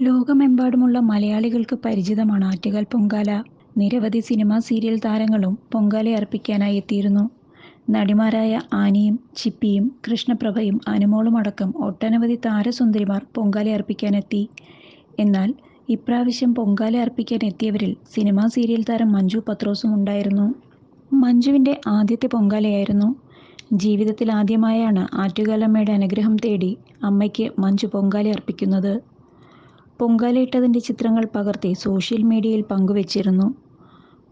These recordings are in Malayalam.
ലോകമെമ്പാടുമുള്ള മലയാളികൾക്ക് പരിചിതമാണ് ആറ്റുകാൽ പൊങ്കാല. നിരവധി സിനിമാ സീരിയൽ താരങ്ങളും പൊങ്കാല അർപ്പിക്കാനായി എത്തിയിരുന്നു. നടിമാരായ ആനിയും ചിപ്പിയും കൃഷ്ണപ്രഭയും അനുമോളുമടക്കം ഒട്ടനവധി താരസുന്ദരിമാർ പൊങ്കാല അർപ്പിക്കാനെത്തി എന്നാൽ ഇപ്രാവശ്യം പൊങ്കാല അർപ്പിക്കാൻ എത്തിയവരിൽ സിനിമാ സീരിയൽ താരം മഞ്ജു പത്രോസും ഉണ്ടായിരുന്നു. മഞ്ജുവിന്റെ ആദ്യത്തെ പൊങ്കാലയായിരുന്നു. ജീവിതത്തിൽ ആദ്യമായാണ് ആറ്റുകാലമ്മയുടെ അനുഗ്രഹം തേടി അമ്മയ്ക്ക് മഞ്ജു പൊങ്കാലയർപ്പിക്കുന്നത്. പൊങ്കാലയിട്ടതിന്റെ ചിത്രങ്ങൾ പകർത്തി സോഷ്യൽ മീഡിയയിൽ പങ്കുവെച്ചിരുന്നു.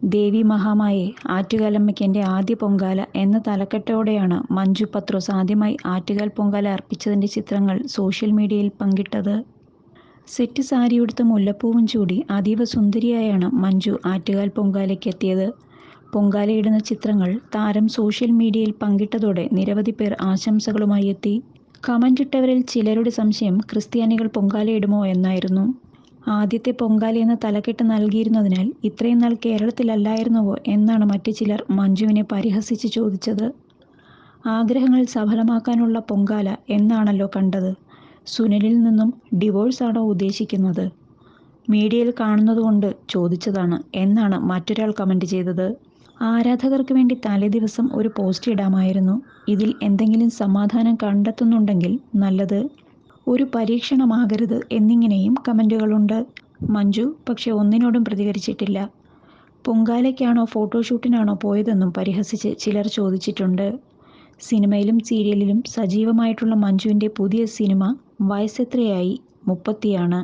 മഹാമായെ മഹാമായേ ആറ്റുകാലമ്മയ്ക്കെന്റെ ആദ്യ പൊങ്കാല എന്ന തലക്കെട്ടോടെയാണ് മഞ്ജു പത്രോസ് ആദ്യമായി ആറ്റുകാൽ പൊങ്കാല അർപ്പിച്ചതിന്റെ ചിത്രങ്ങൾ സോഷ്യൽ മീഡിയയിൽ പങ്കിട്ടത്. സെറ്റ് സാരിയുടുത്ത മുല്ലപ്പൂവും ചൂടി അതീവ സുന്ദരിയായാണ് മഞ്ജു ആറ്റുകാൽ പൊങ്കാലയ്ക്കെത്തിയത്. പൊങ്കാലയിടുന്ന ചിത്രങ്ങൾ താരം സോഷ്യൽ മീഡിയയിൽ പങ്കിട്ടതോടെ നിരവധി പേർ ആശംസകളുമായി എത്തി. കമന്റിട്ടവരിൽ ചിലരുടെ സംശയം ക്രിസ്ത്യാനികൾ പൊങ്കാലയിടുമോ എന്നായിരുന്നു. ആദ്യത്തെ പൊങ്കാല എന്ന തലക്കെട്ട് നൽകിയിരുന്നതിനാൽ ഇത്രയും നാൾ കേരളത്തിലല്ലായിരുന്നുവോ എന്നാണ് മറ്റു ചിലർ മഞ്ജുവിനെ പരിഹസിച്ച് ചോദിച്ചത്. ആഗ്രഹങ്ങൾ സഫലമാക്കാനുള്ള പൊങ്കാല എന്നാണല്ലോ കണ്ടത്. സുനിലിൽ നിന്നും ഡിവോഴ്സ് ആണോ ഉദ്ദേശിക്കുന്നത്? മീഡിയയിൽ കാണുന്നതുകൊണ്ട് ചോദിച്ചതാണ് എന്നാണ് മറ്റൊരാൾ കമന്റ് ചെയ്തത്. ആരാധകർക്ക് വേണ്ടി തലേദിവസം ഒരു പോസ്റ്റ് ഇടാമായിരുന്നു. ഇതിൽ എന്തെങ്കിലും സമാധാനം കണ്ടെത്തുന്നുണ്ടെങ്കിൽ നല്ലത്. ഒരു പരീക്ഷണമാകരുത് എന്നിങ്ങനെയും കമന്റുകളുണ്ട്. മഞ്ജു പക്ഷെ ഒന്നിനോടും പ്രതികരിച്ചിട്ടില്ല. പൊങ്കാലയ്ക്കാണോ ഫോട്ടോഷൂട്ടിനാണോ പോയതെന്നും പരിഹസിച്ച് ചിലർ ചോദിച്ചിട്ടുണ്ട്. സിനിമയിലും സീരിയലിലും സജീവമായിട്ടുള്ള മഞ്ജുവിന്റെ പുതിയ സിനിമ വയസ്സെത്രയായി മുപ്പത്തിയാണ്.